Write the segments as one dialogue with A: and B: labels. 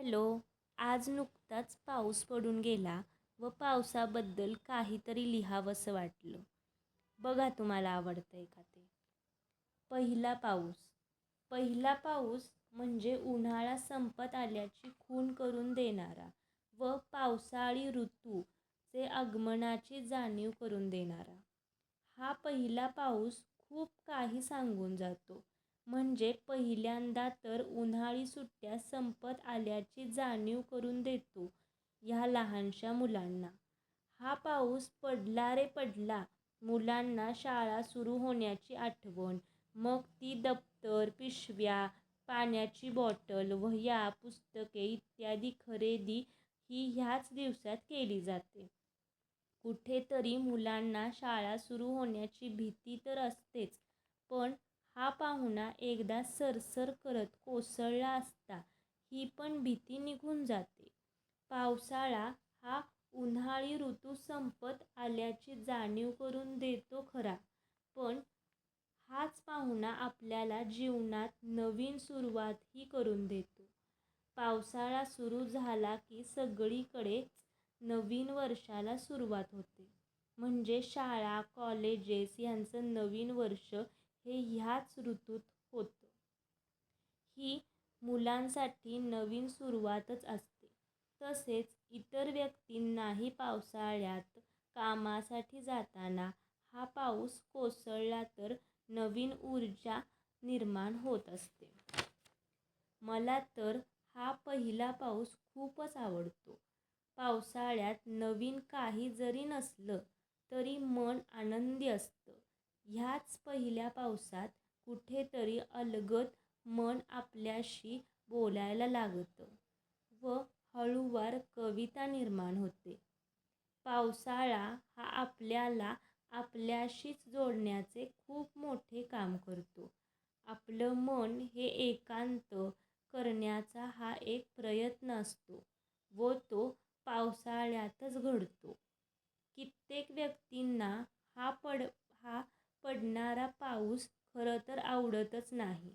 A: Hello आज नुकताच पाऊस पडून गेला व पावसाबद्दल काहीतरी लिहावंसं वाटलं. बघा तुम्हाला आवडतं आहे का ते? पहिला पाऊस. पहिला पाऊस म्हणजे उन्हाळा संपत आल्याची खूण करून देणारा व पावसाळी ऋतूचे आगमनाची जाणीव करून देणारा. हा पहिला पाऊस खूप काही सांगून जातो. म्हणजे पहिल्यांदा तर उन्हाळी सुट्ट्या संपत आल्याची जाणीव करून देतो ह्या लहानशा मुलांना. हा पाऊस पडला रे पडला मुलांना शाळा सुरू होण्याची आठवण. मग ती दप्तर पिशव्या पाण्याची बॉटल वह्या पुस्तके इत्यादी खरेदी ही ह्याच दिवसात केली जाते. कुठेतरी मुलांना शाळा सुरू होण्याची भीती तर असतेच पण हा पाहुणा एकदा सरसर करत कोसळला असता ही पण भीती निघून जाते. पावसाळा हा उन्हाळी ऋतू संपत आल्याची जाणीव करून देतो खरा पण हाच पाहुणा आपल्याला जीवनात नवीन सुरुवातही करून देतो. पावसाळा सुरू झाला की सगळीकडेच नवीन वर्षाला सुरुवात होते. म्हणजे शाळा कॉलेजेस यांचं नवीन वर्ष हे ह्याच ऋतूत होतं. ही मुलांसाठी नवीन सुरुवातच असते. तसेच इतर व्यक्तींनाही पावसाळ्यात कामासाठी जाताना हा पाऊस कोसळला तर नवीन ऊर्जा निर्माण होत असते. मला तर हा पहिला पाऊस खूपच आवडतो. पावसाळ्यात नवीन काही जरी नसलं तरी मन आनंदी असतं. ह्याच पहिल्या पावसात कुठेतरी अलगद मन आपल्याशी बोलायला लागतं व हळूवार कविता निर्माण होते. पावसाळा हा आपल्याला आपल्याशीच जोडण्याचे खूप मोठे काम करतो. आपलं मन हे एकांत करण्याचा हा एक प्रयत्न असतो व तो पावसाळ्यातच घडतो. कित्येक व्यक्तींना हा पड पडणारा पाऊस खरं तर आवडतच नाही.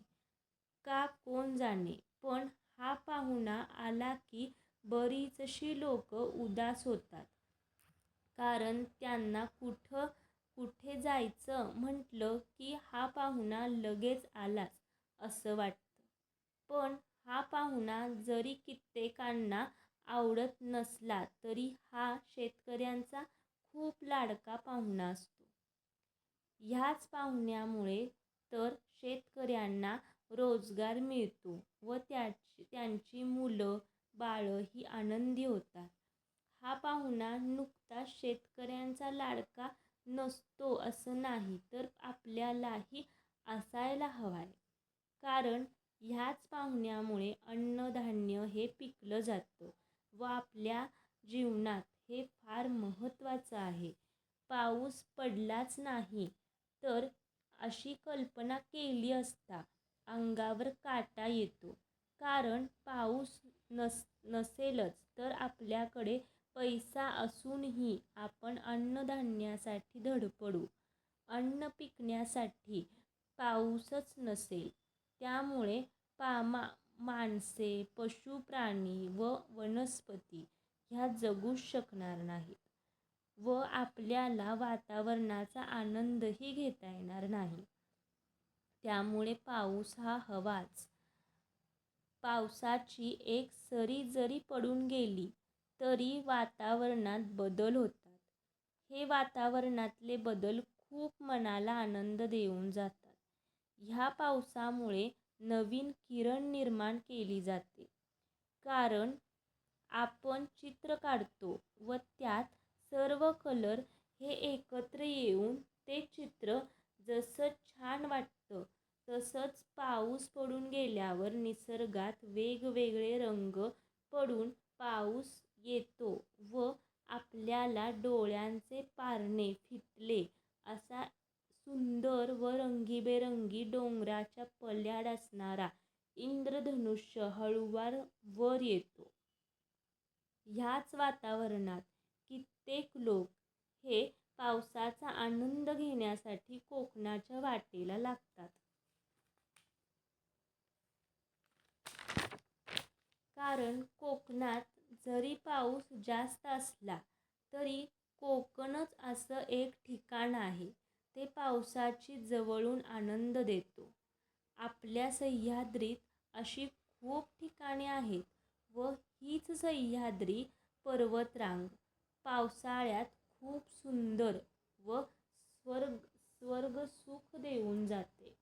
A: का कोण जाणे? पण हा पाहुणा आला की बरीचशी लोक उदास होतात. कारण त्यांना कुठं कुठे जायचं म्हटलं की हा पाहुणा लगेच आलाच असं वाटतं. पण हा पाहुणा जरी कित्येकांना आवडत नसला तरी हा शेतकऱ्यांचा खूप लाडका पाहुणा असतो. ह्याच पाहुण्यामुळे तर शेतकऱ्यांना रोजगार मिळतो व त्याची त्यांची मुलं बाळं ही आनंदी होतात. हा पाहुणा नुकताच शेतकऱ्यांचा लाडका नसतो असं नाही तर आपल्यालाही असायला हवा आहे कारण ह्याच पाहुण्यामुळे अन्नधान्य हे पिकलं जातं व आपल्या जीवनात हे फार महत्त्वाचं आहे. पाऊस पडलाच नाही तर अशी कल्पना केली असता अंगावर काटा येतो. कारण पाऊस नस नसेलच तर आपल्याकडे पैसा असूनही आपण अन्नधान्यासाठी धडपडू. अन्न पिकण्यासाठी पाऊसच नसेल. त्यामुळे पामा माणसे माणसे पशुप्राणी व वनस्पती ह्या जगूच शकणार नाहीत. व आपल्याला वातावरणाचा आनंदही घेता येणार नाही. त्यामुळे पाऊस हा हवाच. पावसाची एक सरी जरी पडून गेली तरी वातावरणात बदल होतात. हे वातावरणातले बदल खूप मनाला आनंद देऊन जातात. ह्या पावसामुळे नवीन किरण निर्माण केली जाते. कारण आपण चित्र काढतो व त्यात सर्व कलर हे एकत्र येऊन ते चित्र जसं छान वाटतं तसंच पाऊस पडून गेल्यावर निसर्गात वेगवेगळे रंग पडून पाऊस येतो व आपल्याला डोळ्यांचे पारणे फिटले. असा सुंदर व रंगीबेरंगी डोंगराच्या पल्याड असणारा इंद्रधनुष्य हळूवार वर येतो. ह्याच वातावरणात कित्येक लोक हे पावसाचा आनंद घेण्यासाठी कोकणाच्या वाटेला लागतात. कारण कोकणात जरी पाऊस जास्त असला तरी कोकणच असं एक ठिकाण आहे. ते पावसाची जवळून आनंद देतो. आपल्या सह्याद्रीत अशी खूप ठिकाणे आहेत व हीच सह्याद्री पर्वतरांग पावसाळ्यात खूप सुंदर व स्वर्ग स्वर्ग सुख देऊन जाते.